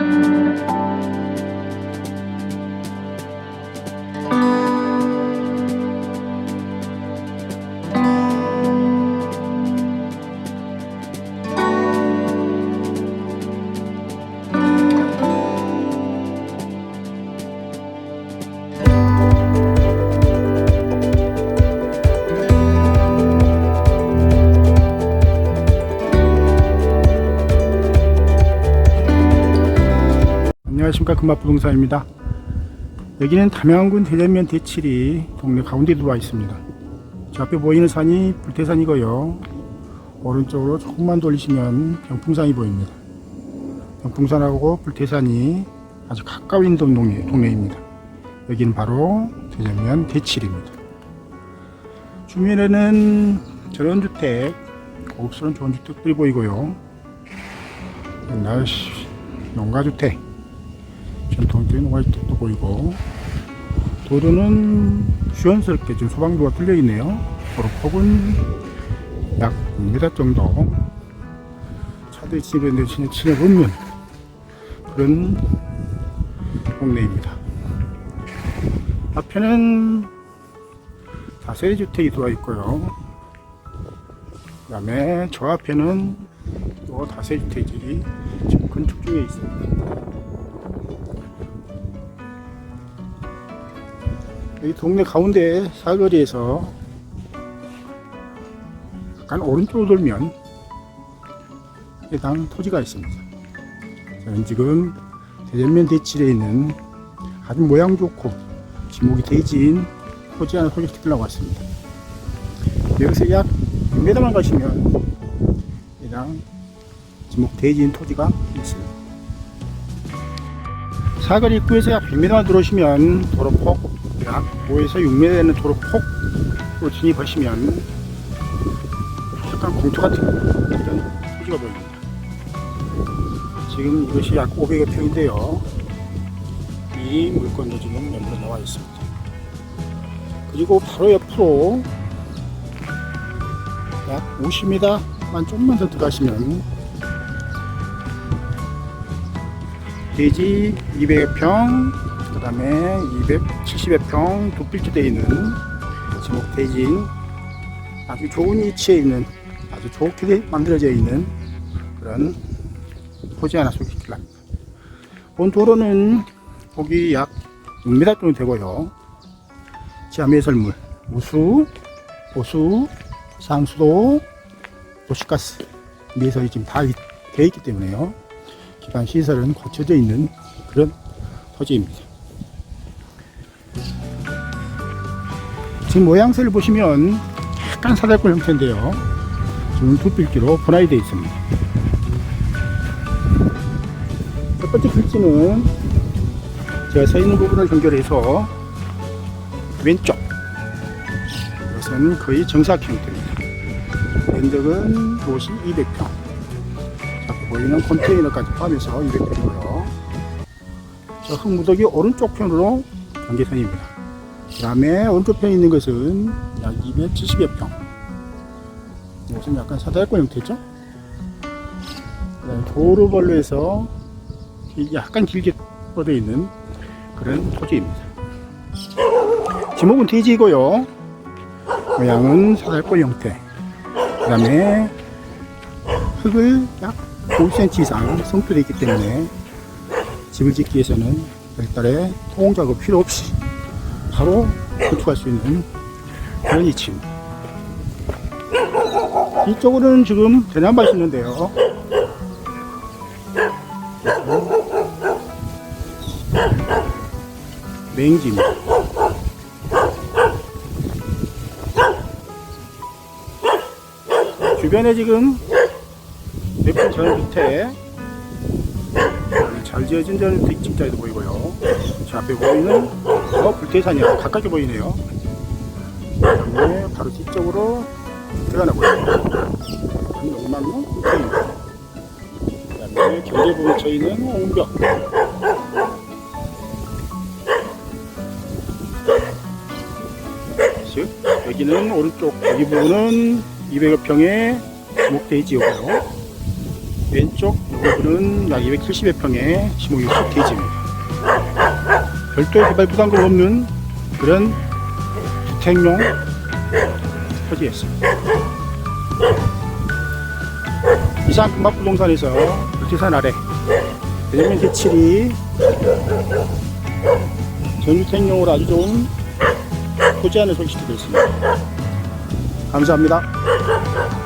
Música 안녕하십니까. 금마부동산입니다. 여기는 담양군 대전면 대칠이 동네 가운데 들어와 있습니다. 저 앞에 보이는 산이 불태산이고요. 오른쪽으로 조금만 돌리시면 병풍산이 보입니다. 병풍산하고 불태산이 아주 가까운 동네, 동네입니다. 여기는 바로 대전면 대칠입니다. 주변에는 전원주택 고급스러운 좋은 주택들이 보이고요. 옛날 농가주택 전통적인 농가주택도 보이고. 도로는 시원스럽게 지금 소방도가 뚫려 있네요. 도로폭은 약 1m 정도. 차들이 진짜 진짜 없는 그런 동네입니다. 앞에는 다세대 주택이 들어와 있고요. 그 다음에 저 앞에는 또 다세대 주택이 지금 건축 중에 있습니다. 여기 동네 가운데 사거리에서 약간 오른쪽으로 돌면 해당 토지가 있습니다. 저는 지금 대전면 대칠에 있는 아주 모양 좋고 지목이 대지인 토지 하나 소개시키려고 왔습니다. 여기서 약 100m만 가시면 해당 지목 대지인 토지가 있습니다. 사거리 입구에서 약 100m만 들어오시면 도로폭 약 5에서 6m 되는 도로 폭으로 진입하시면 약간 공터 같은 그런 토지가 보입니다. 지금 이것이 약 500여 평인데요. 이 물건도 지금 연로 나와 있습니다. 그리고 바로 옆으로 약 50m만 좀만 더 들어가시면 대지 200여 평, 그 다음에 270여 평두 필지되어 있는 지목 대지인 아주 좋은 위치에 있는 아주 좋게 만들어져 있는 그런 토지 하나 소개시키려 합니다. 본 도로는 폭이 약 6m 정도 되고요. 지하매설물, 우수, 보수, 상수도, 도시가스, 미설이 지금 다 되어 있기 때문에요. 기반 시설은 갖춰져 있는 그런 토지입니다. 지금 모양새를 보시면 약간 사다리꼴 형태인데요. 지금 두 필지로 분할이 되어 있습니다. 첫 번째 필지는 제가 서 있는 부분을 연결해서 왼쪽 이것은 거의 정사 형태입니다. 면적은 도시 200평. 앞에 보이는 컨테이너까지 포함해서 200평이고요. 저 흙무더기 오른쪽 편으로 경계선입니다. 그 다음에 오른쪽 편에 있는 것은 약 270여 평. 이것은 약간 사다리권 형태죠. 그다음에 도로벌로 해서 약간 길게 뻗어 있는 그런 토지입니다. 지목은 돼지이고요. 모양은 사다리꼴 형태. 그 다음에 흙을 약 5cm 이상 성토되어 있기 때문에 집을 짓기 위해서는 별달의 토공 작업 필요 없이 바로 건축할 수 있는 그런 위치입니다. 이쪽으로는 지금 대나무가 있는데요. 맹지입니다. 주변에 지금 몇분 전 밑에 잘 지어진 전 뒷집자에도 보이고요. 저 앞에 보이는 어, 불태산이요. 가깝게 보이네요. 그다음에 바로 뒤쪽으로 들어가나 보여요. 농막로 불태입니다. 그다음에 경계 부분에 있는 옹벽. 즉 여기는 오른쪽 여기 부분은 200여 평의 목대지이고요. 왼쪽 이 부분은 약 270여 평의 지목이 대지입니다. 별도의 개발 부담금 없는 그런 주택용 토지였습니다. 이상 금박부동산에서 불태산 아래 대전면 대칠이 전주택용으로 아주 좋은 토지 안을 소개시켜드렸습니다. 감사합니다.